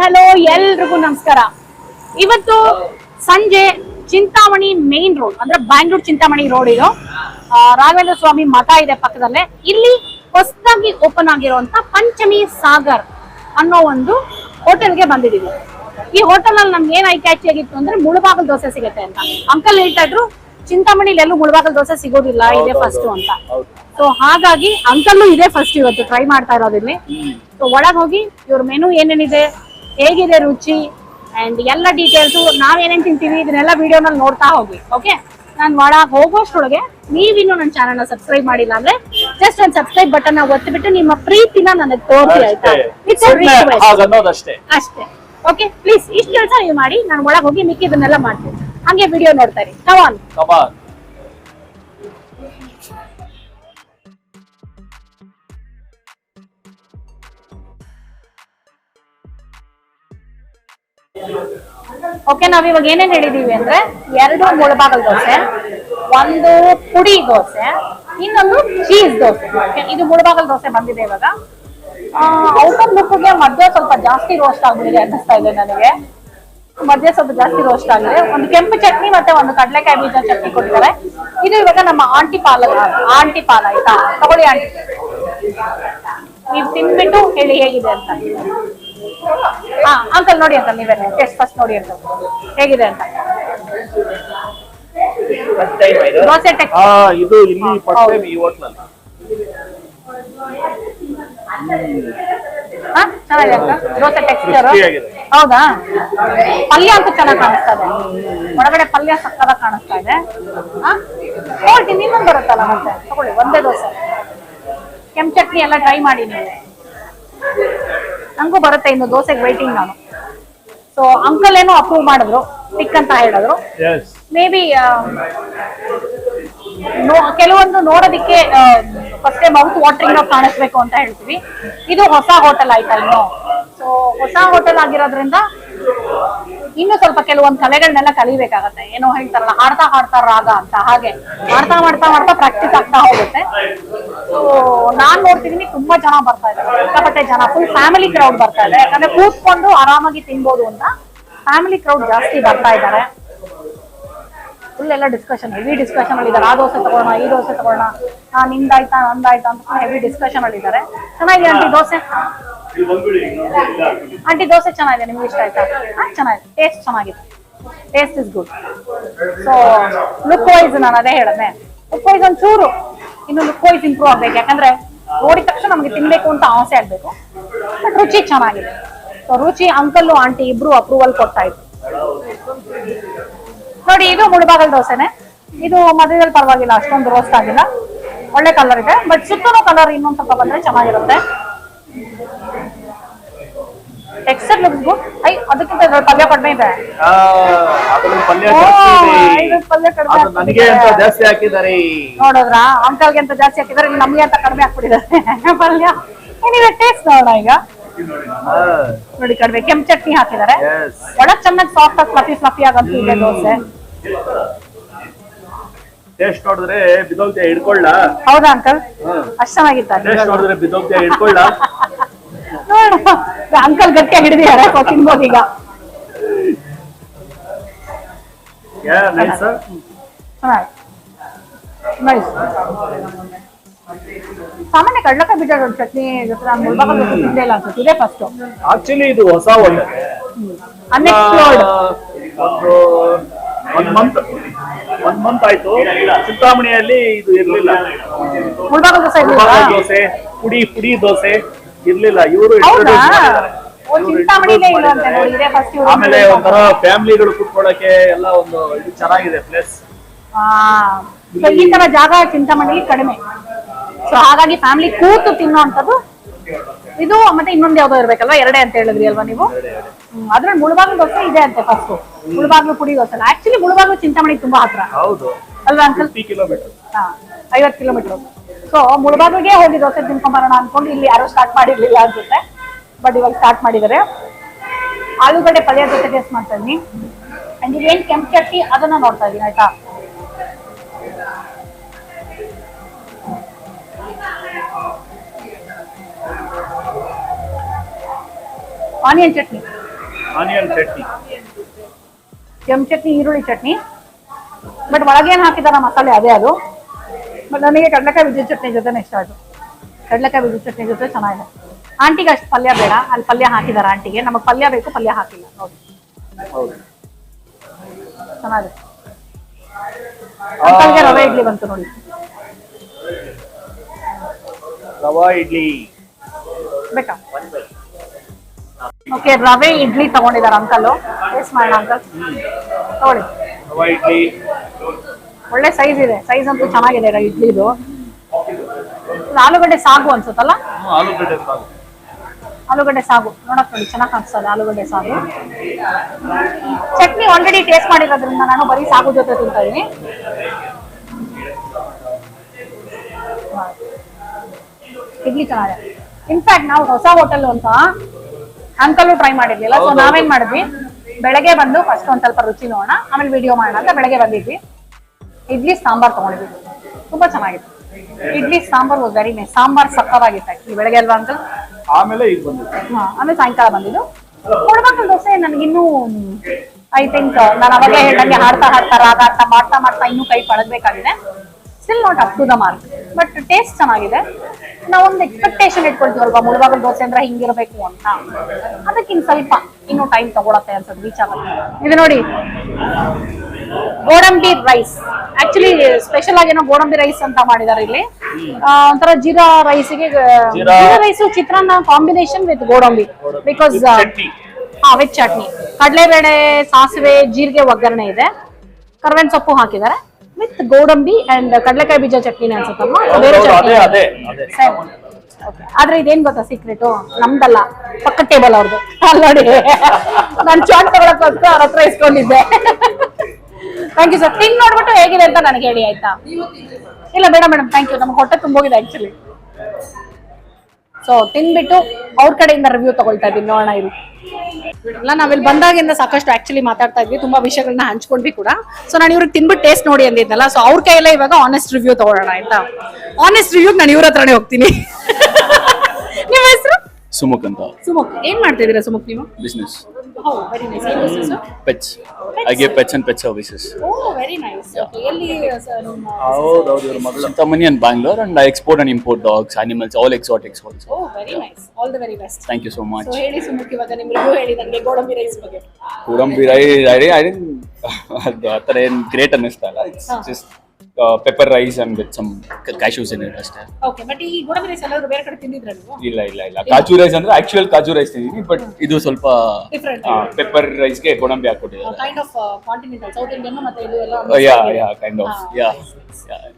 Hello ಎಲ್ರಿಗೂ ನಮಸ್ಕಾರ. ಇವತ್ತು ಸಂಜೆ ಚಿಂತಾಮಣಿ ಮೇನ್ ರೋಡ್ ಅಂದ್ರೆ ಬ್ಯಾಂಗ್ಳೂರ್ ಚಿಂತಾಮಣಿ ರೋಡ್ ಇದು. ರಾಘವೇಂದ್ರ ಸ್ವಾಮಿ ಮಠ ಇದೆ ಪಕ್ಕದಲ್ಲೇ. ಇಲ್ಲಿ ಹೊಸದಾಗಿ ಓಪನ್ ಆಗಿರುವಂತ ಪಂಚಮಿ ಸಾಗರ್ ಅನ್ನೋ ಒಂದು ಹೋಟೆಲ್ಗೆ ಬಂದಿದ್ದೀವಿ. ಈ ಹೋಟೆಲ್ ಅಲ್ಲಿ ನಮ್ಗೆ ಏನ್ ಐ ಕ್ಯಾಚ್ ಆಗಿತ್ತು ಅಂದ್ರೆ ಮುಳುಬಾಗಲ್ ದೋಸೆ ಸಿಗುತ್ತೆ ಅಂತ. ಅಂಕಲ್ ಹೇಳ್ತಾ ಇದ್ರು ಚಿಂತಾಮಣಿಲಿ ಎಲ್ಲೂ ಮುಳುಬಾಗಲ್ ದೋಸೆ ಸಿಗೋದಿಲ್ಲ ಇದೇ ಫಸ್ಟ್ ಅಂತ. ಸೊ ಹಾಗಾಗಿ ಅಂಕಲ್ಲು ಇದೇ ಫಸ್ಟ್ ಇವತ್ತು ಟ್ರೈ ಮಾಡ್ತಾ ಇರೋದು ಇಲ್ಲಿ. ಸೊ ಒಳಗ್ ಹೋಗಿ ಇವ್ರ ಮೆನು ಏನೇನಿದೆ ಹೇಗಿದೆ ರುಚಿ ಅಂಡ್ ಎಲ್ಲ ಡೀಟೇಲ್ಸ್ ನಾವೇನೇನ್ ತಿಂತೀವಿ ಇದನ್ನೆಲ್ಲ ವಿಡಿಯೋನಲ್ಲಿ ನೋಡ್ತಾ ಹೋಗಿ ಓಕೆ ನಾನು ಒಳಗೆ ಹೋಗೋಷ್ಟೊಳಗೆ ನೀವಿನ್ನು ನನ್ನ ಚಾನಲ್ ಸಬ್ಸ್ಕ್ರೈಬ್ ಮಾಡಿಲ್ಲ ಅಂದ್ರೆ ಜಸ್ಟ್ ಒಂದು ಸಬ್ಸ್ಕ್ರೈಬ್ ಬಟನ್ ಒತ್ತಿಬಿಟ್ಟು ನಿಮ್ಮ ಪ್ರೀತಿನ ನನಗೆ ತೋರಿಸಿ ಆಯ್ತಾ? ಅಷ್ಟೇ. ಓಕೆ ಪ್ಲೀಸ್ ಇಷ್ಟು ಕೆಲಸ ನೀವು ಮಾಡಿ ನಾನು ಒಳಗೆ ಹೋಗಿ ಮಿಕ್ಕಿದನ್ನೆಲ್ಲ ಮಾಡ್ತೀನಿ. ಹಂಗೆ ವಿಡಿಯೋ ನೋಡ್ತಾರೆ ಕಮಾನ್ ಓಕೆ ನಾವ್ ಇವಾಗ ಏನೇನ್ ಹೇಳಿದೀವಿ ಅಂದ್ರೆ ಎರಡು ಮುಳಬಾಗಲ್ ದೋಸೆ, ಒಂದು ಪುಡಿ ದೋಸೆ, ಇನ್ನೊಂದು ಚೀಸ್ ದೋಸೆ. ಇದು ಮುಳಬಾಗಲ್ ದೋಸೆ ಬಂದಿದೆ ಇವಾಗ. ಔಟರ್ ಬುಕ್ಗೆ ಮಧ್ಯ ಸ್ವಲ್ಪ ಜಾಸ್ತಿ ರೋಸ್ಟ್ ಆಗ್ಬಿಟ್ಟಿದೆ ಅನ್ನಿಸ್ತಾ ಇದೆ ನನಗೆ. ಮಧ್ಯ ಸ್ವಲ್ಪ ಜಾಸ್ತಿ ರೋಸ್ಟ್ ಆಗಿದೆ. ಒಂದು ಕೆಂಪು ಚಟ್ನಿ ಮತ್ತೆ ಒಂದು ಕಡಲೆಕಾಯಿ ಬೀಜ ಚಟ್ನಿ ಕೊಟ್ಟಿದ್ದಾರೆ ಇದು ಇವಾಗ ನಮ್ಮ ಆಂಟಿ ಪಾಲ ಆಂಟಿ ಪಾಲ ಆಯ್ತಾ? ತಗೊಳ್ಳಿ ಆಂಟಿ. ನೀವು ತಿನ್ಬಿಟ್ಟು ಹೇಳಿ ಹೇಗಿದೆ ಅಂತ. ಹಾ ಅಂಕಲ್ ನೋಡಿ ಅಂಕಲ್ ನೀವೇ. ಟೇಸ್ಟ್ ಫಸ್ಟ್ ನೋಡಿ ಅಂತ. ಹೇಗಿದೆ ಅಂತ? ದೋಸೆ ಟೆಕ್ ಆ ಇದು ಇಲ್ಲಿ ಫಸ್ಟ್ ಟೈಮ್ ಈ ಹಾ ಚೆನ್ನಾಗಿದೆ ಅಂಕಲ್ ದೋಸೆ ಟೆಕ್ಸ್ಚರ್. ಹೌದಾ? ಪಲ್ಯ ಅಂತೂ ಚೆನ್ನಾಗಿ ಕಾಣಿಸ್ತಾ ಇದೆ. ಒಳಗಡೆ ಪಲ್ಯ ಸಕ್ಕದ ಕಾಣಿಸ್ತಾ ಇದೆ. ನೋಡ್ತೀನಿ ಇನ್ನೊಂದು ಬರುತ್ತಲ್ಲ ಮತ್ತೆ? ತಗೊಳ್ಳಿ ಒಂದೇ ದೋಸೆ. ಕೆಂಪು ಚಟ್ನಿ ಎಲ್ಲ ಟ್ರೈ ಮಾಡಿ ನೀವು. ನಂಗೂ ಬರುತ್ತೆ ಇನ್ನು ದೋಸೆಗೆ ವೈಟಿಂಗ್ ನಾನು. ಸೊ ಅಂಕಲ್ ಏನೋ ಅಪ್ರೂವ್ ಮಾಡಿದ್ರು ಟಿಕ್ ಅಂತ ಹೇಳಿದ್ರು. ಮೇ ಬಿ ಕೆಲವೊಂದು ನೋಡೋದಿಕ್ಕೆ ಫಸ್ಟ್ ಮೌತ್ ವಾಟರಿಂಗ್ ಕಾಣಿಸ್ಬೇಕು ಅಂತ ಹೇಳ್ತೀವಿ. ಇದು ಹೊಸ ಹೋಟೆಲ್ ಆಯ್ತಾ ಇನ್ನು ಸೊ ಹೊಸ ಹೋಟೆಲ್ ಆಗಿರೋದ್ರಿಂದ ಇನ್ನು ಸ್ವಲ್ಪ ಕೆಲವೊಂದು ಕಲೆಗಳನ್ನೆಲ್ಲ ಕಲಿಬೇಕಾಗತ್ತೆ. ಏನೋ ಹೇಳ್ತಾರಲ್ಲ ಹಾಡ್ತಾ ಹಾಡ್ತಾ ರಾಗ ಅಂತ. ಹಾಗೆ ಮಾಡ್ತಾ ಮಾಡ್ತಾ ಮಾಡ್ತಾ ಪ್ರಾಕ್ಟೀಸ್ ಆಗ್ತಾ ಹೋಗುತ್ತೆ. ಸೊ ನಾನ್ ನೋಡ್ತಿದೀನಿ ತುಂಬಾ ಜನ ಬರ್ತಾ ಇದ್ದಾರೆ. ಸಿಕ್ಕಾಪಟ್ಟೆ ಜನ. ಫುಲ್ ಫ್ಯಾಮಿಲಿ ಕ್ರೌಡ್ ಬರ್ತಾ ಇದೆ. ಯಾಕಂದ್ರೆ ಕೂತ್ಕೊಂಡು ಆರಾಮಾಗಿ ತಿನ್ಬೋದು ಅಂತ ಫ್ಯಾಮಿಲಿ ಕ್ರೌಡ್ ಜಾಸ್ತಿ ಬರ್ತಾ ಇದ್ದಾರೆ. ಫುಲ್ ಎಲ್ಲ ಡಿಸ್ಕಷನ್ ಹೆವಿ ಡಿಸ್ಕಷನ್ ಅಲ್ಲಿ ಇದ್ದಾರೆ. ಆ ದೋಸೆ ತಗೊಳ್ಳೋಣ, ಈ ದೋಸೆ ತಗೊಳ್ಳೋಣ. ಹಾ ನಿಂದಾಯ್ತಾ, ನಂದಾಯ್ತಾ ಅಂತ ಹೆವಿ ಡಿಸ್ಕಷನ್ ಅಲ್ಲಿ ಇದ್ದಾರೆ. ಚೆನ್ನಾಗಿದೆ ಅಂತ ದೋಸೆ? ಆಂಟಿ ದೋಸೆ ಚೆನ್ನಾಗಿದೆ ನಿಮ್ಗೆ ಇಷ್ಟ ಆಯ್ತಾ? ಚೆನ್ನಾಗಿದೆ. ಟೇಸ್ಟ್ ಚೆನ್ನಾಗಿದೆ. Taste is good so look wise ನಾನು ಅದೇ ಹೇಳದೆ ಲುಕ್ ವೈಸ್ ಚೂರು ಇನ್ನು ಲುಕ್ ವೈಸ್ ಇಂಪ್ರೂವ್ ಆಗ್ಬೇಕು. ಯಾಕಂದ್ರೆ ನೋಡಿದ ತಕ್ಷಣ ನಮಗೆ ತಿನ್ಬೇಕು ಅಂತ ಆಸೆ ಆಗ್ಬೇಕು. ಬಟ್ ರುಚಿ ಚೆನ್ನಾಗಿದೆ. ಸೊ ರುಚಿ ಅಂಕಲ್ ಆಂಟಿ ಇಬ್ರು ಅಪ್ರೂವಲ್ ಕೊಡ್ತಾ ಇದ್ರು. ನೋಡಿ ಇದು ಮುಳುಬಾಗಲ್ ದೋಸೆನೆ. ಇದು ಮಧ್ಯದಲ್ಲಿ ಪರವಾಗಿಲ್ಲ ಅಷ್ಟೊಂದು ರೋಸ್ಟ್ ಆಗಿಲ್ಲ. ಒಳ್ಳೆ ಕಲರ್ ಇದೆ. ಬಟ್ ಸುತ್ತಲೂ ಕಲರ್ ಇನ್ನೊಂದು ಸ್ವಲ್ಪ ಬಂದ್ರೆ ಚೆನ್ನಾಗಿರುತ್ತೆ. ಟೆಕ್ಸ್ಚರ್ ಲುಕ್ಸ್ ಗುಡ್ ಐ ಅದಕ್ಕಿಂತ ಇದ್ರಲ್ಲಿ ಪಲ್ಯ ಕಡಿಮೆ ಇದೆ. ಅದ್ರಲ್ಲಿ ಪಲ್ಯ ಓ, ಜಾಸ್ತಿ ಇದೆ. ಇದು ಪಲ್ಯ ಕಡಿಮೆ ಅದು ನನಗೆ ಅಂತ ಹಾಕ್ಬಿಟ್ಟಿದ್ದಾರೆ. ಜಾಸ್ತಿ ಹಾಕಿದಾರೆ ನೋಡಿದ್ರಾ? ಅಂಕಲ್ಗೆ ಅಂತ ಜಾಸ್ತಿ ಹಾಕಿದಾರೆ ಇಲ್ಲಿ ನಮ್ಗೆ ಅಂತ ಕಡಿಮೆ ಹಾಕ್ಬಿಟ್ಟಿದ್ದಾರೆ ಪಲ್ಯ. ಏನಿದೆ ಟೇಸ್ಟ್ ನೋಡೋಣ ಈಗ. ನೋಡಿ ಕಡಿಮೆ. ಕೆಂಪು ಚಟ್ನಿ ಹಾಕಿದ್ದಾರೆ. ಎಸ್ ಒಳಗ್ ಚೆನ್ನಾಗಿ ಸಾಫ್ಟ್ ಆಗಿ ಫ್ಲಫಿ ಫ್ಲಫಿ ಆಗಂತೂ ಇದೆ ದೋಸೆ. ಟೇಸ್ಟ್ ನೋಡಿದ್ರೆ ಬಿದೋಗ್ತಿಯ ಹಿಡ್ಕೊಳ್ಳ. ಹೌದಾ ಅಂಕಲ್ ಹ್ಮ್. ಅಷ್ಟ್ ಚೆನ್ನಾಗಿತ್ತ. ಟೇಸ್ಟ್ ನೋಡಿದ್ರೆ ಬಿದೋಗ್ತಿಯ ಹಿಡ್ಕೊಳ್ಳ. ನೋಡು. ಅಂಕಲ್ ಗಟ್ಟಿಯಾಗಿ ಹಿಡಿದಿದ್ದಾರೆ ತಿನ್ಬೋದು ಈಗ. ಸಾಮಾನ್ಯ ಕಡ್ಲಕಾಯಿ ಬೀಜ ಚಟ್ನಿ ಜೊತೆ ನಾನು ಮುಳ್ಬಾಗಲ್ ಜೊತೆ ತಿಂದೇ ಇಲ್ಲ ಅನ್ಸುತ್ತೆ. ಇದೇ ಫಸ್ಟ್ ಆಕ್ಚುಲಿ ಇದು ಹೊಸ ಹೋಟೆಲ್ ಅನ್ಎಕ್ಸ್ಪ್ಲೋರ್ಡ್ ಒಂದು ಒನ್ ಮಂತ್ ಒನ್ ಮಂತ್ ಆಯ್ತು. ಚಿಂತಾಮಣಿಯಲ್ಲಿ ಇದು ಇರ್ಲಿಲ್ಲ. ಇರ್ಲಿಲ್ವಾ? ದೋಸೆ ಪುಡಿ ಪುಡಿ ದೋಸೆ. ಇರ್ಲಿಲ್ಲ ಇವರು ಆಮೇಲೆ ಒಂಥರ ಫ್ಯಾಮಿಲಿಗಳು ಕುತ್ಕೊಳ್ಳಕ್ಕೆ ಎಲ್ಲ ಒಂದು ಇದು ಚೆನ್ನಾಗಿದೆ ಪ್ಲೇಸ್ ಈ ತರ ಜಾಗ ಚಿಂತಾಮಣಿಲಿ ಕಡಿಮೆ. ಸೊ ಹಾಗಾಗಿ ಫ್ಯಾಮಿಲಿ ಕೂತು ತಿನ್ನೋಂಥದ್ದು ಇದು ಮತ್ತೆ ಇನ್ನೊಂದು ಯಾವ್ದೋ ಇರ್ಬೇಕಲ್ವಾ? ಎರಡೇ ಅಂತ ಹೇಳಿದ್ರಿ ಅಲ್ವಾ ನೀವು? ಅದ್ರಲ್ಲಿ ಮುಳುಬಾಗ್ಲು ದೋಸೆ ಇದೆ ಅಂತೆ ಫಸ್ಟ್ ಮುಳುಬಾಗ್ಲು ಪುಡಿ ದೋಸೆ ಆಕ್ಚುಲಿ ಮುಳುಬಾಗ್ಲು ಚಿಂತಾಮಣಿ ತುಂಬಾ ಹತ್ರ. ಹೌದು. ಅಲ್ವಾ ಅಂಕಲ್ ಐವತ್ತು ಕಿಲೋಮೀಟರ್ ಸೊ ಮುಳುಬಾಗಿಲಿಗೆ ಹೋಗಿ ದೋಸೆ ತಿನ್ಕೊಂಬರೋಣ ಅನ್ಕೊಂಡು ಇಲ್ಲಿ ಯಾರು ಸ್ಟಾರ್ಟ್ ಮಾಡಿರ್ಲಿಲ್ಲ ಅನ್ಸುತ್ತೆ. ಬಟ್ ಇವಾಗ ಸ್ಟಾರ್ಟ್ ಮಾಡಿದ್ದಾರೆ. ಆಲೂಗಡ್ಡೆ ಪಲ್ಯ ಜೊತೆ ಟೇಸ್ಟ್ ಮಾಡ್ತಾ ಇದೀನಿ ಅಂಡ್ ಇವೇನ್ ಕೆಂಪು ಚಟ್ನಿ ಅದನ್ನ ನೋಡ್ತಾ ಇದೀನಿ ಆಯ್ತಾ? ಆನಿಯನ್ ಚಟ್ನಿ. ಆನಿಯನ್ ಚಟ್ನಿ. ಕೆಂಪು ಚಟ್ನಿ ಈರುಳ್ಳಿ ಚಟ್ನಿ. ಬಟ್ ಒಳಗೇನು ಹಾಕಿದಾರ ಮಸಾಲೆ? ಅದೇ ಅದು. ಬಟ್ ನನಗೆ ಕಡಲೆಕಾಯಿ ಬೀಜದ ಚಟ್ನಿ ಜೊತೆನೇ ಇಷ್ಟ ಆಯ್ತು. ಕಡಲೆಕಾಯಿ ಬೀಜದ ಚಟ್ನಿ ಜೊತೆ ಚೆನ್ನಾಗಿದೆ. ಆಂಟಿಗೆ ಅಷ್ಟು ಪಲ್ಯ ಬೇಡ. ಅಲ್ಲಿ ಪಲ್ಯ ಹಾಕಿದಾರ ಆಂಟಿಗೆ. ನಮಗೆ ಪಲ್ಯ ಬೇಕು ಪಲ್ಯ ಹಾಕಿಲ್ಲ. ನೋಡಿ ಹೌದು. ಚೆನ್ನಾಗಿದೆ. ಅಂಕಲ್ಗೆ ರವೆ ಇಡ್ಲಿ ಬಂತು ನೋಡಿ. ರವೆ ಇಡ್ಲಿ. ಬೇಕಾ? ಓಕೆ ರವೆ ಇಡ್ಲಿ ತಗೊಂಡಿದಾರ ಅಂಕಲ್ ಟೇಸ್ಟ್ ಮಾಡೋಣ ಅಂಕಲ್. ತಗೊಳ್ಳಿ. ರವೆ ಇಡ್ಲಿ. ಒಳ್ಳೆ ಸೈಜ್ ಇದೆ. ಸೈಜ್ ಅಂತೂ ಚೆನ್ನಾಗಿದೆ ಇಡ್ಲಿದು ಆಲೂಗಡ್ಡೆ ಸಾಗು ಅನ್ಸುತ್ತಲ್ಲ? ಆಲೂಗಡ್ಡೆ ಸಾರು ಆಲೂಗಡ್ಡೆ ಸಾಗು. ನೋಡಕ್ ನೋಡಿ ಚೆನ್ನಾಗಿ ಕಾಣಿಸ್ತದೆ ಆಲೂಗಡ್ಡೆ ಸಾಗು. ಚಟ್ನಿ ಆಲ್ರೆಡಿ ಟೇಸ್ಟ್ ಮಾಡಿರೋದ್ರಿಂದ ನಾನು ಬರೀ ಸಾಗು ಜೊತೆ ತಿಂತಾ ಇದೀನಿ. ಇಡ್ಲಿ ಚೆನ್ನಾಗಿದೆ. ಇನ್ಫ್ಯಾಕ್ಟ್ ನಾವು ಹೊಸ ಹೋಟೆಲ್ ಅಂತ ಅಂಕಲು ಟ್ರೈ ಮಾಡಿರ್ಲಿಲ್ಲ ಸೊ ನಾವೇನ್ ಮಾಡಿದ್ವಿ? ಬೆಳಗ್ಗೆ ಬಂದು ಫಸ್ಟ್ ಒಂದ್ ಸ್ವಲ್ಪ ರುಚಿ ನೋಡೋಣ ಆಮೇಲೆ ವಿಡಿಯೋ ಮಾಡೋಣ ಅಂತ ಬೆಳಗ್ಗೆ ಬಂದಿದ್ವಿ. ಇಡ್ಲಿ ಸಾಂಬಾರ್ ತಗೊಂಡಿದ್ವಿ ತುಂಬಾ ಚೆನ್ನಾಗಿತ್ತು. Idli sambar was very nice sambar ಸಕ್ಕತ್ತಾಗಿತ್ತು actually ಬೆಳಗ್ಗೆ ಅಲ್ವಾ ಅಂಕಲ್ ಆಮೇಲೆ ಈಗ ಹಾ, ಆಮೇಲೆ ಸಾಯಂಕಾಲ ಬಂದಿದ್ದು. ಕೊಡಬಾಕಲ್ ದೋಸೆ ನನಗಿನ್ನೂ ಐ ಥಿಂಕ್ ನಾನು ಅವಾಗಲೇ ಹೇಳ್ದಂಗೆ ಹಾಡ್ತಾ ಹಾಡ್ತಾ ರಾಗ ಆಡ್ತಾ ಮಾಡ್ತಾ ಮಾಡ್ತಾ ಇನ್ನೂ ಕೈ ಪಳಗ್ಬೇಕಾಗಿದೆ. Still not up to the mark but taste ಚೆನ್ನಾಗಿದೆ. ನಾವೊಂದು ಎಕ್ಸ್ಪೆಕ್ಟೇಷನ್ ಇಟ್ಕೊಳ್ತೀವಲ್ವಾ ಮುಳುಬಾಗಲ್ ದೋಸೆ ಅಂದ್ರೆ ಹಿಂಗಿರಬೇಕು ಅಂತ. ಅದಕ್ಕಿಂತ ಸ್ವಲ್ಪ ಇನ್ನೂ ಟೈಮ್ ತಗೊಳತ್ತೆ ಅನ್ಸುತ್ತೆ ರೀಚ್ ಆಗುತ್ತೆ. ಇದು ನೋಡಿ. ಗೋಡಂಬಿ ರೈಸ್. ಆಕ್ಚುಲಿ ಸ್ಪೆಷಲ್ ಆಗಿ ಏನೋ ಗೋಡಂಬಿ ರೈಸ್ ಅಂತ ಮಾಡಿದ್ದಾರೆ ಇಲ್ಲಿ. ಒಂಥರ jeera ರೈಸ್ಗೆ jeera- jeera rice chitranna combination with ಗೋಡಂಬಿ. ಬಿಕಾಸ್. ಹಾ ವಿತ್ ಚಟ್ನಿ. ಕಡಲೆಬೇಳೆ ಸಾಸಿವೆ ಜೀರಿಗೆ ಒಗ್ಗರಣೆ ಇದೆ. ಕರ್ಬೇವಿನ ಸೊಪ್ಪು ಹಾಕಿದ್ದಾರೆ ವಿತ್ ಗೋಡಂಬಿ ಅಂಡ್ ಕಡಲೆಕಾಯಿ ಬೀಜ ಚಟ್ನಿ ಅನ್ಸುತ್ತಮ್ಮ ಬೇರೆ ಚಟ್ನಿ. ಆದ್ರೆ ಇದೇನ್ ಗೊತ್ತಾ ಸೀಕ್ರೆಟ್ ನಮ್ದಲ್ಲ. ಪಕ್ಕ ಟೇಬಲ್ ಅವ್ರದ್ದು ಅಲ್ಲಿ ನೋಡಿ ನಾನು ಚಾಟ್ ತಗೊಳಕ್ಕೋಸ್ಕರ ಅವ್ರ ಹತ್ರ ಇಸ್ಕೊಂಡಿದ್ದೆ. ಥ್ಯಾಂಕ್ ಯು ಸರ್ ತಿನ್ ನೋಡ್ಬಿಟ್ಟು ಹೇಗಿದೆ ಅಂತ ನನಗೆ ಹೇಳಿ ಆಯ್ತಾ? ಇಲ್ಲ ಬೇಡ ಮೇಡಮ್ ಥ್ಯಾಂಕ್ ಯು ನಮ್ಗೆ ಹೊಟ್ಟೆ ತುಂಬೋಗಿದೆ ಆಕ್ಚುಲಿ ಸೊ ತಿನ್ಬಿಟ್ಟು ಅವ್ರ ಕಡೆಯಿಂದ ರಿವ್ಯೂ ತಗೊಳ್ತಾ ಇದ್ದೀನಿ. ನೋಡೋಣ ಇಲ್ಲಿ. ಇಲ್ಲ ನಾವಿಲ್ಲಿ ಬಂದಾಗಿಂದ ಸಾಕಷ್ಟು ಆಕ್ಚುಲಿ ಮಾತಾಡ್ತಾ ಇದ್ವಿ. ತುಂಬಾ ವಿಷಯಗಳನ್ನ ಹಂಚ್ಕೊಂಡ್ವಿ ಕೂಡ. ಸೊ ನಾನು ಇವ್ರಿಗೆ ತಿನ್ಬಿಟ್ಟು ಟೇಸ್ಟ್ ನೋಡಿ ಅಂದಿದ್ನಲ್ಲ. ಸೊ ಅವ್ರ ಕೈಯಲ್ಲೇ ಇವಾಗ ಆನೆಸ್ಟ್ ರಿವ್ಯೂ ತಗೊಳ್ಳೋಣ ಆಯ್ತಾ? ಆನೆಸ್ಟ್ ರಿವ್ಯೂ ನಾನು ಇವ್ರ ಹತ್ರನೇ ಹೋಗ್ತೀನಿ. ನಿಮ್ಮ ಹೆಸರು? ಸುಮುಖ್ ಅಂತ. ಸುಮುಖ್. ಏನ್ ಮಾಡ್ತಾ ಇದೀರಾ ಸುಮುಖ್ ನೀವು? ಬಿಸ್ನೆಸ್ ಹೌ ವೆರಿ ನೈಸ್ ಏನ್ business pets I give pet and pet services oh very nice ಎಲ್ಲಿ ಸರ್ ನಿಮ್ಮ ಹೌದೌದು ಇವ್ರ ಮಗಳು. Chintamani and Bangalore and I export and import dogs, animals, all exotics also. Oh very nice all the very best Thank you so much. So ಹೇಳಿ ಸುಮುಖ್ ಇವಾಗ ನಿಮ್ ಹೇಳಿ ನನಗೆ ಗೋಡಂಬಿ ರೈಸ್ ಬಗ್ಗೆ. I, ಐ ಡಿಡ್ didn't, ಆ ಥರ ಏನು ಗ್ರೇಟ್ ಅನ್ನಿಸ್ತಾ ಇಲ್ಲ. ಇಟ್ಸ್ ಹಾ. Just pepper rice and with some cashews in it ಅಷ್ಟೇ. ಓಕೆ ಬಟ್ ಈ ಗೋಡಂಬಿ ರೈಸ್ ಎಲ್ಲಾದ್ರೂ ಬೇರೆ ಕಡೆ ತಿಂದಿದ್ರ ನೀವು ಇಲ್ಲ ಇಲ್ಲ ಇಲ್ಲ. ಕಾಜು ರೈಸ್ ಅಂದ್ರೆ ಆಕ್ಚುಯಲ್ ಕಾಜು ರೈಸ್ ತಿಂದಿದ್ದೀನಿ ಬಟ್ ಇದು ಸ್ವಲ್ಪ ಪೆಪ್ಪರ್ ಪೆಪ್ಪರ್ ರೈಸ್ಗೆ ಗೋಡಂಬಿ ಹಾಕ್ಕೊಟ್ಟಿದ್ದಾರೆ. Kind of continental south Indian ಮತ್ತೆ ಇದು ಎಲ್ಲ yeah yeah kind of yeah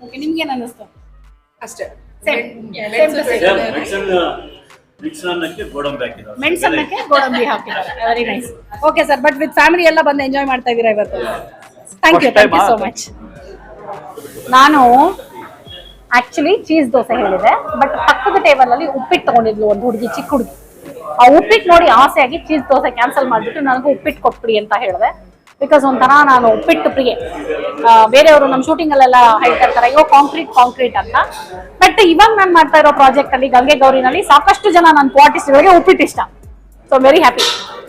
okay ನಿಮ್ಗೆ ಏನು ಅನಿಸ್ತು ಅಷ್ಟೇ. ಸೇಮ್ ಮಿಕ್ಸನ್ನಕ್ಕೆ ಗೋಡಂಬಿ ಹಾಕಿದ್ದಾರೆ. ಮೆಣಸನ್ನಕ್ಕೆ ಗೋಡಂಬಿ ಹಾಕಿದ್ದಾರೆ. Very nice okay sir but with family ಎಲ್ಲ ಬಂದು ಎಂಜಾಯ್ ಮಾಡ್ತಾ ಇದ್ದೀರಾ ಇವತ್ತು? Thank you thank you so much ನಾನು ಆಕ್ಚುಲಿ ಚೀಸ್ ದೋಸೆ ಹೇಳಿದೆ ಬಟ್ ಪಕ್ಕದ ಟೇಬಲ್ ಅಲ್ಲಿ ಉಪ್ಪಿಟ್ಟು ತಗೊಂಡಿದ್ಲು ಒಂದು ಹುಡುಗಿ, ಚಿಕ್ಕ ಹುಡುಗಿ. ಆ ಉಪ್ಪಿಟ್ಟು ನೋಡಿ ಆಸೆಯಾಗಿ ಚೀಸ್ ದೋಸೆ ಕ್ಯಾನ್ಸಲ್ ಮಾಡಿಬಿಟ್ಟು ನನಗೂ ಉಪ್ಪಿಟ್ಟು ಕೊಟ್ಬಿಡಿ ಅಂತ ಹೇಳಿದೆ. ಬಿಕಾಸ್ ಒಂಥರ ನಾನು ಉಪ್ಪಿಟ್ಟು ಪ್ರಿಯೆ. ಬೇರೆಯವರು ನಮ್ಮ ಶೂಟಿಂಗ್ ಅಲ್ಲೆಲ್ಲ ಹೇಳ್ತಾ ಇರ್ತಾರೆ ಅಯ್ಯೋ ಕಾಂಕ್ರೀಟ್ ಕಾಂಕ್ರೀಟ್ ಅಂತ. ಬಟ್ ಇವಾಗ ನಾನು ಮಾಡ್ತಾ ಇರೋ ಪ್ರಾಜೆಕ್ಟ್ ಅಲ್ಲಿ, ಗಂಗೆ ಗೌರಿನಲ್ಲಿ ಸಾಕಷ್ಟು ಜನ ನನ್ನ ಆರ್ಟಿಸ್ಟ್ಗಳಿಗೆ ಉಪ್ಪಿಟ್ಟು ಇಷ್ಟ ಸೊ ವೆರಿ ಹ್ಯಾಪಿ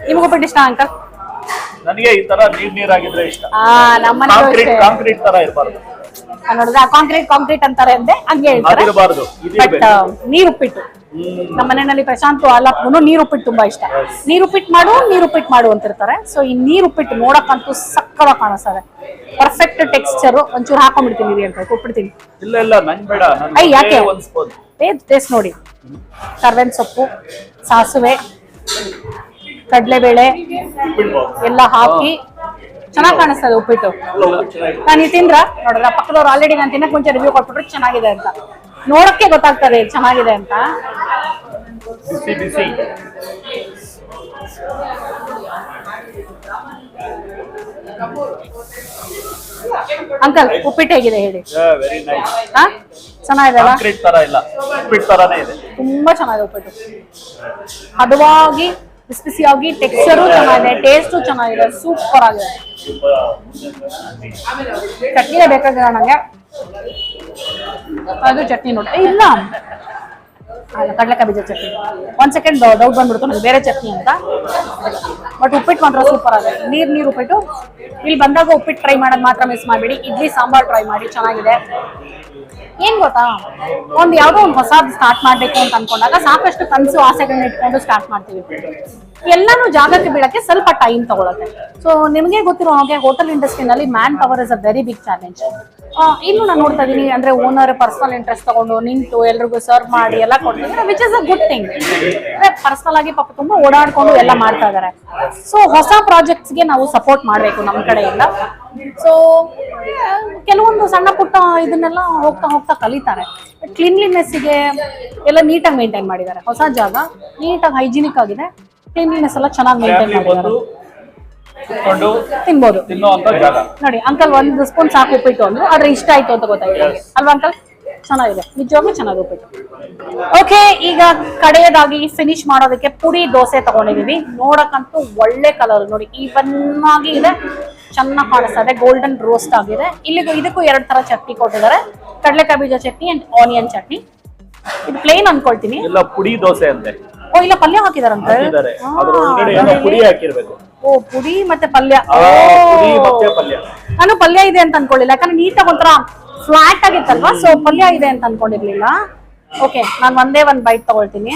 ನಿಮ್ಗೆ ಉಪ್ಪಿಟ್ಟು ಇಷ್ಟ ಅಂಕಲ್ ನನಗೆ ಈ ತರ ನೀರ್ ನೀರಾಗಿದ್ರೆ ಇಷ್ಟ. ಆ ನಮ್ಮನೆಗೂ ಕಾಂಕ್ರೀಟ್ ಅಷ್ಟೇ. ಕಾಂಕ್ರೀಟ್ ತರ ಇರಬಾರ್ದು. ನೋಡಿದ್ರೆ ಕಾಂಕ್ರೀಟ್ ಕಾಂಕ್ರೀಟ್ ಅಂತಾರೆ ಅಂದ್ರೆ ಹಂಗೆ ಹೇಳ್ತಾರೆ. ಅದಿರಬಾರ್ದು ಬಟ್ ಇದಿರ್ಬೇಕು ನೀರ್ ಉಪ್ಪಿಟ್ಟು ನಮ್ಮ ಮನೆಯಲ್ಲಿ ಪ್ರಶಾಂತ್ ನೀರ್ ಉಪ್ಪಿಟ್ಟು ತುಂಬಾ ಇಷ್ಟ. ನೀರು ಉಪ್ಪಿಟ್ಟು ಮಾಡು ನೀರು ಉಪ್ಪಿಟ್ಟು ಮಾಡು ಅಂತಿರ್ತಾರೆ. ಸೊ ಈ ನೀರ್ ಉಪ್ಪಿಟ್ಟು ನೋಡಕ್ಕಂತೂ ಸಕ್ಕರ ಕಾಣಿಸ್ತಾರೆ ಪರ್ಫೆಕ್ಟ್ ಟೆಕ್ಸ್ಚರ್ ಒಂಚೂರು ಹಾಕೊಂಡ್ಬಿಡ್ತೀನಿ ಇರಿ ಅಂತ ಕೊಟ್ಬಿಡ್ತೀನಿ ಇಲ್ಲ ಇಲ್ಲ ನಂಗ್ ಬೇಡ. ಅಯ್ಯ ಯಾಕೆ? ನನ್ಗೆ ಒಂದ್ ಸ್ಪೂನ್ ಟೇಸ್ಟ್ ನೋಡಿ. ಕರ್ಬೇವಿನ ಸೊಪ್ಪು ಸಾಸಿವೆ ಕಡಲೆಬೇಳೆ ಎಲ್ಲ ಹಾಕಿ ಚೆನ್ನಾಗಿ ಕಾಣಿಸ್ತದೆ ಉಪ್ಪಿಟ್ಟು. ನಾನು ತಿಂದ್ರ? ನೋಡಿದ್ರ ಪಕ್ಕದವ್ರು ಆಲ್ರೆಡಿ ನಾನು ತಿನ್ನಕ್ ಮುಂಚೆ ರಿವ್ಯೂ ಕೊಟ್ಬಿಟ್ರೆ ಚೆನ್ನಾಗಿದೆ ಅಂತ. ನೋಡಕ್ಕೆ ಗೊತ್ತಾಗ್ತದೆ ಚೆನ್ನಾಗಿದೆ ಅಂತ. ಅಂಕಲ್ ಉಪ್ಪಿಟ್ಟು ಹೇಗಿದೆ ಹೇಳಿ? ಚೆನ್ನಾಗಿದೆ ಅಲ್ಲ ತುಂಬಾ ಚೆನ್ನಾಗಿದೆ ಉಪ್ಪಿಟ್ಟು. ಹದವಾಗಿ ಬಿಸಿ ಆಗಿ ಟೆಕ್ಸ್ಚರು ಚೆನ್ನಾಗಿದೆ ಟೇಸ್ಟು ಚೆನ್ನಾಗಿದೆ ಸೂಪರ್ ಆಗಿದೆ. ಚಟ್ನಿನೇ ಬೇಕಾಗಿಲ್ಲ ನನಗೆ ಅದು ಚಟ್ನಿ ನೋಡಿ ಇಲ್ಲ. ಅಲ್ಲ, ಕಡಲೆಕಾಯಿ ಬೀಜ ಚಟ್ನಿ. ಒಂದ್ ಸೆಕೆಂಡ್ ಡೌಟ್ ಬಂದ್ಬಿಡ್ತು ನನಗೆ ಬೇರೆ ಚಟ್ನಿ ಅಂತ. ಬಟ್ ಉಪ್ಪಿಟ್ಟು ಮಾತ್ರ ಸೂಪರ್ ಆಗಿದೆ. ನೀರ್, ನೀರು ಉಪ್ಪಿಟ್ಟು. ಇಲ್ಲಿ ಬಂದಾಗ ಉಪ್ಪಿಟ್ಟು ಟ್ರೈ ಮಾಡೋದು ಮಾತ್ರ ಮಿಸ್ ಮಾಡಬೇಡಿ. ಇಡ್ಲಿ, ಸಾಂಬಾರು ಟ್ರೈ ಮಾಡಿ, ಚೆನ್ನಾಗಿದೆ. ಏನ್ ಗೊತ್ತಾ? ಒಂದ್ ಯಾವ್ದೋ ಒಂದು ಹೊಸದ್ ಸ್ಟಾರ್ಟ್ ಮಾಡ್ಬೇಕು ಅಂತ ಅನ್ಕೊಂಡಾಗ ಸಾಕಷ್ಟು ಕನ್ಸು ಆಸೆಗಳನ್ನ ಇಟ್ಕೊಂಡು ಸ್ಟಾರ್ಟ್ ಮಾಡ್ತೀವಿ. ಎಲ್ಲಾನು ಜಾಗಕ್ಕೆ ಬೀಳಕ್ಕೆ ಸ್ವಲ್ಪ ಟೈಮ್ ತಗೊಳತ್ತೆ. ಸೊ ನಿಮಗೆ ಗೊತ್ತಿರೋ ಹಾಗೆ hotel ಇಂಡಸ್ಟ್ರಿನಲ್ಲಿ manpower is a very big challenge ಇನ್ನು ನಾನು ನೋಡ್ತಾ ಇದೀನಿ, ಅಂದ್ರೆ ಓನರ್ ಪರ್ಸನಲ್ ಇಂಟ್ರೆಸ್ಟ್ ತಗೊಂಡು ನಿಂತು ಎಲ್ರಿಗೂ ಸರ್ವ್ ಮಾಡಿ ಎಲ್ಲ ಕೊಡ್ತಿದ್ರೆ which is a good thing ಅಂದ್ರೆ ಪರ್ಸನಲ್ ಆಗಿ ಪಾಪ ತುಂಬಾ ಓಡಾಡ್ಕೊಂಡು ಎಲ್ಲ ಮಾಡ್ತಾ ಇದಾರೆ. ಸೊ ಹೊಸ ಪ್ರಾಜೆಕ್ಟ್ಸ್ಗೆ ನಾವು ಸಪೋರ್ಟ್ ಮಾಡ್ಬೇಕು ನಮ್ಮ ಕಡೆಯಿಂದ. ಸೊ ಕೆಲವೊಂದು ಸಣ್ಣ ಪುಟ್ಟ ಇದನ್ನೆಲ್ಲ ಹೋಗ್ತಾ ಹೋಗ್ತಾ ಕಲಿತಾರೆ. ಕ್ಲೀನ್ಲಿನೆಸ್ಸಿಗೆ ಎಲ್ಲ ನೀಟಾಗಿ ಮೇಂಟೈನ್ ಮಾಡಿದ್ದಾರೆ. ಹೊಸ ಜಾಗ ನೀಟಾಗಿ ಹೈಜಿನಿಕ್ ಆಗಿದೆ. ಕ್ಲೀನ್ಲಿನೆಸ್ ಎಲ್ಲ ಚೆನ್ನಾಗಿ ಮೇಂಟೈನ್ ಮಾಡಿದ್ದಾರೆ. ಬಂದು ತಿನ್ಬೋದು. ಜಾಗ. ನೋಡಿ ಅಂಕಲ್ ಒಂದು ಸ್ಪೂನ್ ಸಾಕು ಉಪ್ಪಿಟ್ಟು ಅಂದ್ರೆ. ಆದ್ರೆ ಇಷ್ಟ ಆಯ್ತು ಅಂತ ಗೊತ್ತಾಯ್ತು ಅಲ್ವಾ ಅಂಕಲ್? ಚೆನ್ನಾಗಿದೆ. ನಿಜವಾಗ್ಲೂ ಚೆನ್ನಾಗಿ ಉಪ್ಪಿಟ್ಟು. ಓಕೆ ಈಗ ಕಡೆಯದಾಗಿ ಫಿನಿಶ್ ಮಾಡೋದಕ್ಕೆ ಪುಡಿ ದೋಸೆ ತಗೊಂಡಿದೀವಿ ನೋಡಕ್ಕಂತೂ ಒಳ್ಳೆ ಕಲರ್ ನೋಡಿ ಈವನ್ ಆಗಿ ಇದೆ. ಚೆನ್ನಾಗಿ ಕಾಣಿಸ್ತದೆ ಇದೆ ಗೋಲ್ಡನ್ ರೋಸ್ಟ್ ಆಗಿದೆ. ಇಲ್ಲಿಗೂ ಇದಕ್ಕೂ ಎರಡು ತರ ಚಟ್ನಿ ಕೊಟ್ಟಿದ್ದಾರೆ. ಕಡಲೆಕಾಯಿ ಬೀಜ ಚಟ್ನಿ ಅಂಡ್ ಆನಿಯನ್ ಚಟ್ನಿ. ಇದು ಪ್ಲೇನ್ ಅನ್ಕೊಳ್ತೀನಿ. ಇಲ್ಲ ಪುಡಿ ದೋಸೆ ಅಂತೆ. ಓ ಇಲ್ಲ ಪಲ್ಯ ಹಾಕಿದಾರಂತೆ. ಪುಡಿ ಹಾಕಿರ್ಬೇಕು. ಓ ಪುಡಿ ಮತ್ತೆ ಪಲ್ಯ. ನಾನು ಪಲ್ಯ ಇದೆ ಅಂತ ಅನ್ಕೊಳ್ಳಿಲ್ಲ ಯಾಕಂದ್ರೆ ನೀಟಾಗಿ ಒಂಥರ ಫ್ಲಾಟ್ ಆಗಿತ್ತಲ್ವಾ? ಸೊ ಪಲ್ಯ ಇದೆ ಅಂತ ಅನ್ಕೊಂಡಿರ್ಲಿಲ್ಲ. ಓಕೆ ನಾನು ಒಂದೇ ಒಂದ್ ಬೈಟ್ ತಗೊಳ್ತೀನಿ.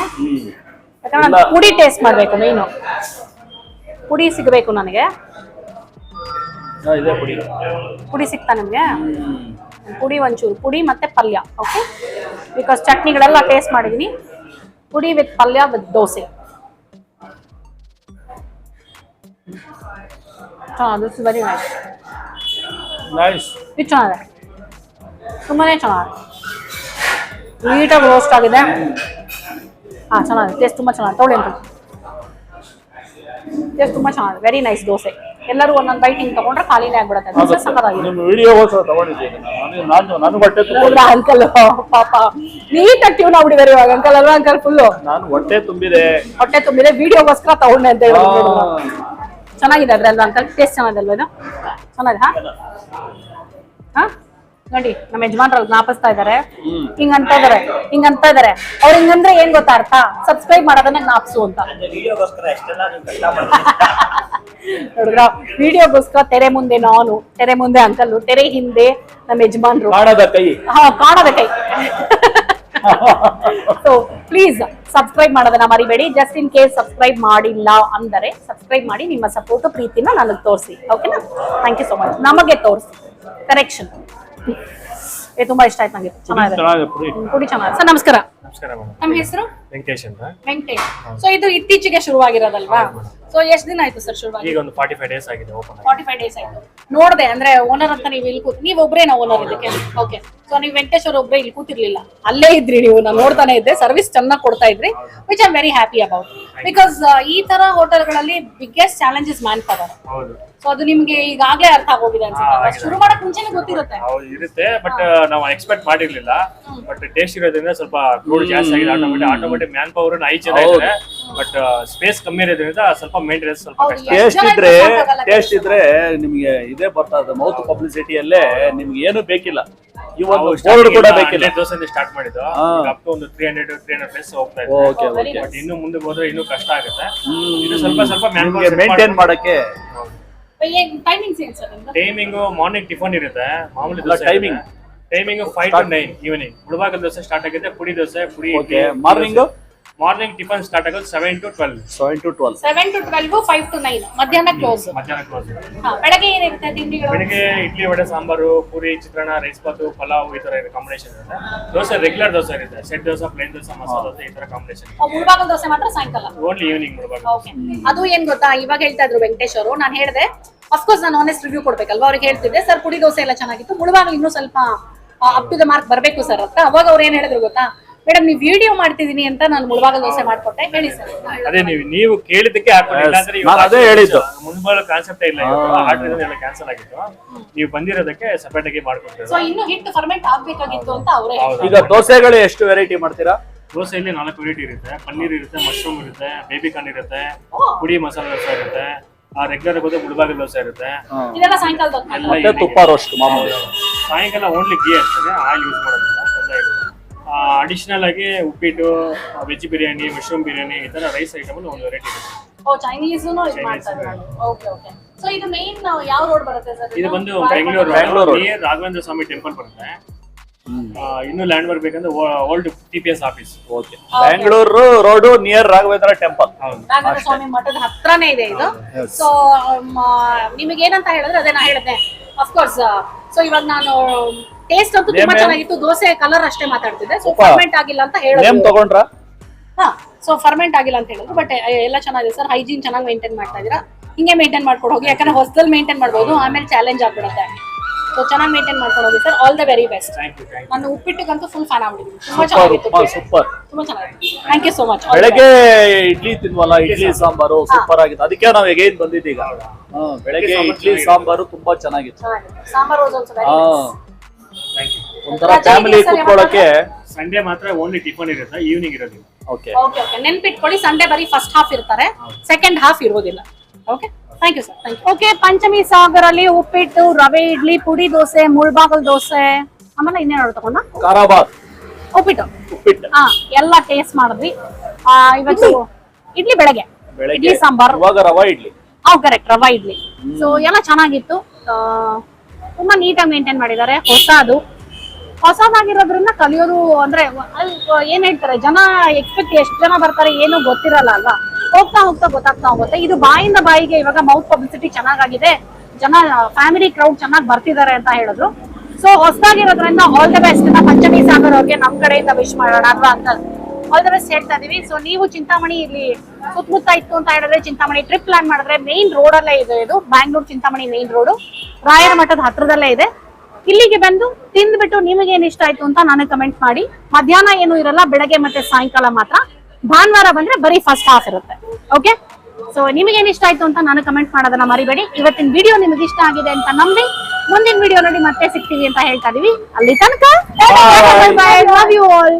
ಯಾಕಂದ್ರೆ ಪುಡಿ ಟೇಸ್ಟ್ ಮಾಡ್ಬೇಕು ಮೇನು ಪುಡಿ ಸಿಗಬೇಕು ನನಗೆ. ಇದೆ ಪುಡಿ. ಪುಡಿ ಸಿಗ್ತಾ ನಿಮ್ಗೆ? ಪುಡಿ ಒಂಚೂರು ಪುಡಿ ಮತ್ತೆ ಪಲ್ಯ ಓಕೆ ಬಿಕಾಸ್ ಚಟ್ನಿಗಳೆಲ್ಲ ಟೇಸ್ಟ್ ಮಾಡಿದೀನಿ. Podi with palya with dosa. This very nice nice ಇದು ಚೆನ್ನಾಗಿದೆ. ತುಂಬಾನೇ ಚೆನ್ನಾಗಿದೆ. ನೀಟಾಗಿ ರೋಸ್ಟ್ ಆಗಿದೆ. ಹಾ ಚೆನ್ನಾಗಿದೆ. ಟೇಸ್ಟ್ ತುಂಬಾ ಚೆನ್ನಾಗಿದೆ. ತೊಗೊಳ್ಳಿ ಅಂತ ಟೇಸ್ಟ್ ತುಂಬಾ ಚೆನ್ನಾಗಿದೆ. Very nice dosa. ಎಲ್ಲರೂ ಒಂದೊಂದು ಬೈಟ್ ಹಿಂಗ್ ತಗೊಂಡ್ರೆ ಖಾಲಿನೇ ಆಗ್ಬಿಡತ್ತೆ. ದೋಸೆ ನಿಮ್ಮ ವಿಡಿಯೋಗೋಸ್ಕರ ತಗೊಂಡಿದ್ದೀನಿ ನಾನು. ನಾನು ನಾನು ಹೊಟ್ಟೆ ತುಂಬ ಅಂಕಲ್ ಪಾಪ. ನೀಟಾಗಿ ಟ್ಯೂನ್ ಆಗ್ಬಿಡಿದಾರೆ ಇವಾಗ ಅಂಕಲ್ ಅಲ್ವಾ ಅಂಕಲ್ ಫುಲ್ಲು ನಾನು ಹೊಟ್ಟೆ ತುಂಬಿದೆ. ಹೊಟ್ಟೆ ತುಂಬಿದೆ ವಿಡಿಯೋಗೋಸ್ಕರ ತಗೊಂಡೆ ಅಂತ ಹೇಳಿ ಚೆನ್ನಾಗಿದೆ ಅದ್ರಲ್ವಾ ಅಂಕಲ್ ಟೇಸ್ಟ್ ಚೆನ್ನಾಗಿದೆ ಅಲ್ವಾ ಇದು? ಚೆನ್ನಾಗಿದೆ ಹಾ? ಹಾ? ನೋಡಿ ನಮ್ಮ ಯಜಮಾನ್ರಲ್ಲಿ ಜ್ಞಾಪಿಸ್ತಾ ಇದಾರೆ ಹಿಂಗ್ ಹಿಂಗಂತ ಇದಾರೆ ಹಿಂಗಂತ ಇದಾರೆ ಅವ್ರ ಹಿಂಗಂದ್ರೆ ಏನ್ ಗೊತ್ತಾ ಅರ್ಥ? ಸಬ್ಸ್ಕ್ರೈಬ್ ಮಾಡೋದನ್ನ ಜ್ಞಾಪಿಸು ಅಂತ. ನೋಡಿದ್ರ ವಿಡಿಯೋಗೋಸ್ಕರ ತೆರೆ ಮುಂದೆ ನಾನು ತೆರೆ ಮುಂದೆ ಅಂಕಲ್ಲು ತೆರೆ ಹಿಂದೆ ನಮ್ಮ ಯಜಮಾನ್ರು. ಕಾಣದ ಕೈ. ಹಾ ಕಾಣದ ಕೈ. ಸೊ ಪ್ಲೀಸ್ ಸಬ್ಸ್ಕ್ರೈಬ್ ಮಾಡೋದನ್ನ ಮರಿಬೇಡಿ. ಜಸ್ಟ್ ಇನ್ ಕೇಸ್ ಸಬ್ಸ್ಕ್ರೈಬ್ ಮಾಡಿಲ್ಲ ಅಂದರೆ ಸಬ್ಸ್ಕ್ರೈಬ್ ಮಾಡಿ ನಿಮ್ಮ ಸಪೋರ್ಟ್ ಪ್ರೀತಿನ ನನಗೆ ತೋರಿಸಿ. ಓಕೆನಾ ಥ್ಯಾಂಕ್ ಯು ಸೊ ಮಚ್ ನಮಗೆ ತೋರಿಸಿ. ಕರೆಕ್ಷನ್ ಏ ತುಂಬಾ ಇಷ್ಟ ಆಯ್ತು ನನಗೆ ಚೆನ್ನಾಗಿದೆ. ಪುಡಿ. ಚೆನ್ನಾಗಿದೆ. ಸರ್ ನಮಸ್ಕಾರ. ನಮಸ್ಕಾರ ನಮ್ಮ ಹೆಸರು? ವೆಂಕಟೇಶ್ ಅಂತ. ವೆಂಕಟೇಶ್. ಸೊ ಇದು ಇತ್ತೀಚೆಗೆ ಶುರುವಾಗಿರೋದಲ್ವಾ? ಸೊ ಎಷ್ಟು ದಿನ ಆಯ್ತು ಸರ್ ಶುರುವಾಗಿ? ಈಗ ಒಂದು ಫಾರ್ಟಿ ಫೈವ್ ಡೇಸ್ ಆಗಿದೆ ಓಪನ್ ಫಾರ್ಟಿ ಫೈವ್ ಡೇಸ್ ಆಯ್ತು. ನೋಡ್ದೆ ಅಂದ್ರೆ ಓನರ್ ಅಂತ ನೀವು ಇಲ್ಲಿ ಕೂತ್ ನೀವು ಒಬ್ರೇನಾ ಓನರ್ ಇದಕ್ಕೆ? ಓಕೆ ಸೊ ನೀವು ವೆಂಕಟೇಶ್ ಅವ್ರ ಒಬ್ರೇ ಇಲ್ಲಿ ಕೂತಿರ್ಲಿಲ್ಲ. ಅಲ್ಲೇ ಇದ್ರಿ ನೀವು ನಾನು ನೋಡ್ತಾನೆ ಇದ್ದೆ. ಸರ್ವಿಸ್ ಚೆನ್ನಾಗಿ ಕೊಡ್ತಾ ಇದ್ರಿ which I'm very happy about because ಈ ತರ ಹೋಟೆಲ್ಗಳಲ್ಲಿ biggest challenges man power so ಅದು ನಿಮ್ಗೆ ಈಗಾಗ್ಲೇ ಅರ್ಥ ಆಗೋಗಿದೆ ಅನ್ಸುತ್ತೆ. ಶುರು ಮಾಡಕ್ ಮುಂಚೆನೆ ಗೊತ್ತಿರುತ್ತೆ. ಹೌದು ಇರುತ್ತೆ ಬಟ್ ನಾವು ಎಕ್ಸ್ಪೆಕ್ಟ್ ಮಾಡಿರ್ಲಿಲ್ಲ. ಬಟ್ ಟೇಸ್ಟ್ ಇರೋದ್ರಿಂದ ಸ್ವಲ್ಪ ಕ್ರೂಡ್ ಜಾಸ್ತಿ ಆಗಿದೆ. ಆಟೋಮೆಟಿಕ್ ಆಟೋಮೆಟಿಕ್ ಮ್ಯಾನ್ ಪವರ್ ಐದು ಜನ ಇದ್ದಾರೆ. ಬಟ್ ಸ್ಪೇಸ್ ಕಮ್ಮಿ ಇರೋದ್ರಿಂದ ಸ್ವಲ್ಪ ಮೇಂಟೆನೆನ್ಸ್ ಸ್ವಲ್ಪ ಕಷ್ಟ. ಟೇಸ್ಟ್ ಇದ್ರೆ ಟೇಸ್ಟ್ ಇದ್ರೆ ನಿಮ್ಗೆ ಇದೇ ಬರ್ತಾ ಇದೆ. ಮೌತ್ ಪಬ್ಲಿಸಿಟಿ ಪಬ್ಲಿಸಿಟಿಯಲ್ಲೇ ನಿಮ್ಗೆ ಏನು ಬೇಕಿಲ್ಲ. ಈ ಒಂದು ಬೋರ್ಡ್ ಕೂಡ ಬೇಕಿಲ್ಲ. ದೋಸೆ ಸ್ಟಾರ್ಟ್ ಮಾಡಿದ್ದು. ಅಪ್ ಟು ಒಂದು three hundred three hundred plus ಹೋಗ್ತಾ ಇದೆ. ಓಕೆ ಓಕೆ ಬಟ್ ಇನ್ನು ಮುಂದೆ ಹೋದ್ರೆ ಇನ್ನು ಕಷ್ಟ ಆಗುತ್ತೆ. ಇದು ಸ್ವಲ್ಪ ಸ್ವಲ್ಪ ಮೇಂಟೈನ್ ಮಾಡಕ್ಕೆ ಟೈಮಿಂಗ್ಸ್ ಏನ್ ಸರ್ ನಿಮ್ದು ಟೈಮಿಂಗ್ ಮಾರ್ನಿಂಗ್ ಟಿಫನ್ ಇರುತ್ತೆ. ಮಾಮೂಲಿ timing dosa timing. Timing five to nine evening Mulbagal dosa start ಆಗಿದೆ podi dosa podi okay morning morning tiffin start ಆಗೋದು seven to twelve seven to twelve seven to twelve five to nine ಮಧ್ಯಾಹ್ನ close ಮಧ್ಯಾಹ್ನ close ಬೆಳಗ್ಗೆ ಏನಿರುತ್ತೆ ತಿಂಡಿಗಳು? ಬೆಳಿಗ್ಗೆ idli vada sambar puri chitranna rice ಬಾತು ಪಲಾವ್ ಈ ತರ ಕಾಂಬಿನೇಷನ್ ಇರುತ್ತೆ. ದೋಸೆ ರೆಗ್ಯುಲರ್ ದೋಸೆ ಇರುತ್ತೆ. ಸೆಟ್ ದೋಸೆ ಪ್ಲೇನ್ ದೋಸೆ ಮಸಾಲ ದೋಸೆ ಈ ತರ ಕಾಂಬಿನೇಷನ್ ಮುಳುಬಾಗಲ್ ದೋಸೆ ಮಾತ್ರ ಸಾಯಂಕಾಲ. ಓನ್ಲಿ ಈವ್ನಿಂಗ್ ಮುಳುಬಾಗಲ್ ಓಕೆ ಅದು ಏನ್ ಗೊತ್ತಾ? ಇವಾಗ ಹೇಳ್ತಾ ಇದ್ರು ವೆಂಕಟೇಶ್ ಅವರು. ನಾನು ಹೇಳಿದೆ ಅಫ್ಕೋರ್ಸ್ ನಾನು ಆನೆಸ್ಟ್ ರಿವ್ಯೂ ಕೊಡ್ಬೇಕಲ್ವಾ? ಅವ್ರಿಗೆ ಹೇಳ್ತಿದ್ದೆ ಸರ್ ಪುಡಿ ದೋಸೆ ಎಲ್ಲ ಚೆನ್ನಾಗಿತ್ತು. ಮುಳುವಾಗ ಇನ್ನೂ ಸ್ವಲ್ಪ ಅಪ್ ಟು ದ ಮಾರ್ಕ್ ಬರಬೇಕು ಸರ್ ಅಂತ. ಅವಾಗ ಅವ್ರು ಏನ್ ಹೇಳಿದ್ರು ಗೊತ್ತಾ? ಮೇಡಮ್ ನೀವು ವಿಡಿಯೋ ಮಾಡ್ತಿದೀನಿ ಅಂತ ನಾನು ಮುಳುವಾಗ ದೋಸೆ ಮಾಡ್ಕೊಟ್ಟೆ. ಹೇಳಿ ಸರ್. ಅದೇ ನೀವು ನೀವು ಕೇಳಿದ್ದಕ್ಕೆ ಅಂದ್ರೆ ನಾನು ಅದೇ ಹೇಳಿದ್ದು. ಮುನ್ಬಾಳ ಕಾನ್ಸೆಪ್ಟ್ ಇಲ್ಲ ಆರ್ಡರ್ ಎಲ್ಲ ಕ್ಯಾನ್ಸಲ್ ಆಗಿತ್ತು. ನೀವು ಬಂದಿರೋದಕ್ಕೆ ಸಪರೇಟ್ ಆಗಿ ಮಾಡ್ಕೊಡ್ತೀವಿ ಸೊ ಇನ್ನು ಹಿಟ್ಟು ಫರ್ಮೆಂಟ್ ಆಗಬೇಕಾಗಿತ್ತು ಅಂತ ಅವರೇ ಈಗ ದೋಸೆಗಳು ಎಷ್ಟು ವೆರೈಟಿ ಮಾಡ್ತೀರಾ? ದೋಸೆಯಲ್ಲಿ ನಾಲ್ಕು ವೆರೈಟಿ ಇರುತ್ತೆ. ಪನ್ನೀರ್ ಇರುತ್ತೆ ಮಶ್ರೂಮ್ ಇರುತ್ತೆ ಬೇಬಿ ಕಾರ್ನ್ ಇರುತ್ತೆ ಪುಡಿ ಮಸಾಲೆ ದೋಸೆ ಇರುತ್ತೆ. ಆ ರೆಗ್ಯುಲರ್ ಹೋದ್ರೆ ಮುಳುಬಾಗಿಲು ದೋಸೆ ಇರುತ್ತೆ. ಇದೆಲ್ಲ ಸಾಯಂಕಾಲದ ಹೊತ್ತು ಎಲ್ಲ ಮತ್ತೆ evening. ತುಪ್ಪ ರೋಸ್ಟ್ ಮಾಮೂಲಿ. ಸಾಯಂಕಾಲ ಓನ್ಲಿ ಗೀ ಇರ್ತದೆ ಆಯಿಲ್ ಯೂಸ್ ಮಾಡೋದಿಲ್ಲ ಎಲ್ಲ ಇರುತ್ತೆ. ಅಡಿಷನಲ್ ಆಗಿ ಉಪ್ಪಿಟ್ಟು ವೆಜ್ ಬಿರಿಯಾನಿ ಮಶ್ರೂಮ್ ಬಿರಿಯಾನಿ ಈ ತರ ರೈಸ್ ಐಟಮ್ ಒಂದು ವೆರೈಟಿ ಇರುತ್ತೆ. ಓ ಚೈನೀಸ್ ಇದು ಮಾಡ್ತಾರೆ. ಓಕೆ ಓಕೆ ಸೊ ಇದು ಮೇನ್ ಯಾವ ರೋಡ್ ಬರುತ್ತೆ ಸರ್? ಇದು ಬಂದು ಬೆಂಗಳೂರು ಬೆಂಗಳೂರು. ನಿಯರ್ ರಾಘವೇಂದ್ರ ಸ್ವಾಮಿ ಟೆಂಪಲ್ ಬರುತ್ತೆ. ಇನ್ನೂ ಲ್ಯಾಂಡ್ ಮಾರ್ಕ್ ಬೇಕಂದ್ರೆ old T P S office okay Bengaluru road near Raghavendra temple Raghavendra Swami ಮಠದ ಹತ್ರನೇ ಇದೆ ಇದು. ಸೊ ನಿಮಗೆ ಏನಂತ ಹೇಳಿದ್ರೆ ಅದೇ ನಾ ಹೇಳಿದೆ. ಅಫ್ಕೋರ್ಸ್ ಸೊ ಇವಾಗ ನಾನು ಟೇಸ್ಟ್ ಅಂತೂ ತುಂಬಾ ಚೆನ್ನಾಗಿತ್ತು. ದೋಸೆ ಕಲರ್ ಅಷ್ಟೇ ಮಾತಾಡ್ತಿದ್ದೆ. ಸೊ ಫರ್ಮೆಂಟ್ ಆಗಿಲ್ಲ ಅಂತ ನೇಮ್ ಹೇಳಿದ್ರು ತಗೊಂಡ್ರ? ಹಾ ಸೊ ಫರ್ಮೆಂಟ್ ಆಗಿಲ್ಲ ಅಂತ ಹೇಳಿದ್ರು ಬಟ್ ಎಲ್ಲ ಚೆನ್ನಾಗಿದೆ ಸರ್ ಹೈಜೀನ್ ಚೆನ್ನಾಗಿ ಮೇಂಟೈನ್ ಮಾಡ್ತಾ ಇದೀರಾ ಹಿಂಗೆ ಮೇಂಟೈನ್ ಮಾಡ್ಕೊಂಡು ಹೋಗಿ. ಯಾಕಂದ್ರೆ ಹೊಸದಲ್ಲಿ ಮೇಂಟೈನ್ ಮಾಡ್ಬೋದು. ಆಮೇಲೆ ಚಾಲೆಂಜ್ ಆಗ್ಬಿಡುತ್ತೆ. ಸೊ ಚೆನ್ನಾಗಿ ಮೇಂಟೈನ್ ಮಾಡ್ಕೊಂಡು ಹೋಗಿ sir all the very best thank you thank ನಾನು ಉಪ್ಪಿಟ್ಟಿಗಂತೂ ಫುಲ್ ಫ್ಯಾನ್ ಆಗ್ಬಿಟ್ಟಿದ್ದೀನಿ. ತುಂಬಾ ಚೆನ್ನಾಗಿತ್ತು ಸೂಪರ್ ತುಂಬಾ ಚೆನ್ನಾಗಿತ್ತು ಥ್ಯಾಂಕ್ ಯು ಸೋ ಮಚ್ ಬೆಳಗ್ಗೆ ಇಡ್ಲಿ ತಿನ್ವಲ್ಲ? ಇಡ್ಲಿ ಸಾಂಬಾರು ಸೂಪರ್ ಆಗಿತ್ತು. ಅದಕ್ಕೆ ನಾವ್ ಎಗೈನ್ ಬಂದಿದ್ದೀಗ ಹಾ, ಬೆಳಗ್ಗೆ ಇಡ್ಲಿ ಸಾಂಬಾರು ತುಂಬಾ ಚೆನ್ನಾಗಿತ್ತು. ಸಾಂಬಾರ್ ಒಂಥರ ಫ್ಯಾಮಿಲಿ ಕುತ್ಕೊಳ್ಳೋಕೆ? ಸಂಡೇ ಮಾತ್ರ ಓನ್ಲಿ ಟಿಫನ್ ಇರುತ್ತೆ. ಈವ್ನಿಂಗ್ ಇರೋದಿಲ್ಲ. ಓಕೆ ಓಕೆ ಓಕೆ ನೆನ್ಪಿಟ್ಕೊಳ್ಳಿ ಸಂಡೇ ಬರೀ ಫಸ್ಟ್ ಹಾಫ್ ಇರ್ತಾರೆ. ಸೆಕೆಂಡ್ ಹಾಫ್ ಇರೋದಿಲ್ಲ. Okay thank you sir thank you okay Panchami Sagar ಅಲ್ಲಿ ಉಪ್ಪಿಟ್ಟು ರವೆ ಇಡ್ಲಿ ಪುಡಿ ದೋಸೆ ಮುಳ್ಬಾಗಲ್ ದೋಸೆ ಆಮೇಲೆ ಇನ್ನೇನು ತಗೊಂಡ ಕಾರಾಬಾದ್ ಉಪ್ಪಿಟ್ಟು ಉಪ್ಪಿಟ್ಟು ಹಾ ಎಲ್ಲ ಟೇಸ್ಟ್ ಮಾಡಿದ್ವಿ. ಆ, ಇವತ್ತು ಇಡ್ಲಿ ಬೆಳಗ್ಗೆ. ಇಡ್ಲಿ ಸಾಂಬಾರ್. ಇವಾಗ ರವಾ ಇಡ್ಲಿ. ಅವ್ ಕರೆಕ್ಟ್ ರವಾ ಇಡ್ಲಿ. ಸೊ ಎಲ್ಲ ಚೆನ್ನಾಗಿತ್ತು. ಆ, ತುಂಬಾ ನೀಟಾಗಿ ಮೇಂಟೈನ್ ಮಾಡಿದ್ದಾರೆ. ಹೊಸದು. ಹೊಸದಾಗಿರೋದ್ರಿಂದ ಕಲಿಯೋದು ಅಂದ್ರೆ ಏನ್ ಹೇಳ್ತಾರೆ? ಜನ ಎಕ್ಸ್ಪೆಕ್ಟ್ ಎಷ್ಟು ಜನ ಬರ್ತಾರೆ ಏನು ಗೊತ್ತಿರಲ್ಲ ಅಲ್ವಾ? ಹೋಗ್ತಾ ಹೋಗ್ತಾ ಗೊತ್ತಾಗ್ತಾ ಹೋಗುತ್ತೆ. ಇದು ಬಾಯಿಂದ ಬಾಯಿಗೆ ಇವಾಗ ಮೌತ್ ಪಬ್ಲಿಸಿಟಿ ಚೆನ್ನಾಗಾಗಿದೆ. ಜನ ಫ್ಯಾಮಿಲಿ ಕ್ರೌಡ್ ಚೆನ್ನಾಗಿ ಬರ್ತಿದ್ದಾರೆ ಅಂತ ಹೇಳಿದ್ರು. So ಹೊಸದಾಗಿರೋದ್ರಿಂದ all the best Panchami, Sagar ಅವ್ರಿಗೆ ನಮ್ ಕಡೆಯಿಂದ ವಿಶ್ ಮಾಡೋಣ ಅಲ್ವಾ ಅಂತ ಆಲ್ ದ ಬೆಸ್ಟ್ ಹೇಳ್ತಾ ಇದೀವಿ. ಸೊ ನೀವು ಚಿಂತಾಮಣಿ ಇಲ್ಲಿ ಸುತ್ತಮುತ್ತ ಇತ್ತು ಅಂತ ಹೇಳಿದ್ರೆ ಚಿಂತಾಮಣಿ ಟ್ರಿಪ್ ಪ್ಲಾನ್ ಮಾಡಿದ್ರೆ ಮೇನ್ ರೋಡ್ ಅಲ್ಲೇ ಇದೆ ಇದು. ಬ್ಯಾಂಗ್ಳೂರ್ ಚಿಂತಾಮಣಿ ಮೇನ್ ರೋಡ್ ರಾಯರ ಮಠದ ಹತ್ರದಲ್ಲೇ ಇದೆ. ಇಲ್ಲಿಗೆ ಬಂದು ತಿಂದ್ಬಿಟ್ಟು ನಿಮಗೆ ಏನ್ ಇಷ್ಟ ಆಯ್ತು ಅಂತ ನನಗೆ ಕಮೆಂಟ್ ಮಾಡಿ. ಮಧ್ಯಾಹ್ನ ಏನು ಇರಲ್ಲ, ಬೆಳಗ್ಗೆ ಮತ್ತೆ ಸಾಯಂಕಾಲ ಮಾತ್ರ. ಭಾನುವಾರ ಬಂದ್ರೆ ಬರೀ ಫಸ್ಟ್ ಹಾಫ್ ಇರುತ್ತೆ. ಓಕೆ ಸೊ ನಿಮಗೆ ಏನ್ ಇಷ್ಟ ಆಯ್ತು ಅಂತ ನಾನು ಕಮೆಂಟ್ ಮಾಡೋದನ್ನ ಮರಿಬೇಡಿ. ಇವತ್ತಿನ ವಿಡಿಯೋ ನಿಮಗೆ ಇಷ್ಟ ಆಗಿದೆ ಅಂತ ನಂಬಿ ಮುಂದಿನ ವಿಡಿಯೋ ನೋಡಿ ಮತ್ತೆ ಸಿಗ್ತೀವಿ ಅಂತ ಹೇಳ್ತಾ ಇದೀವಿ. ಅಲ್ಲಿ ತನಕ ಲವ್ ಯು ಆಲ್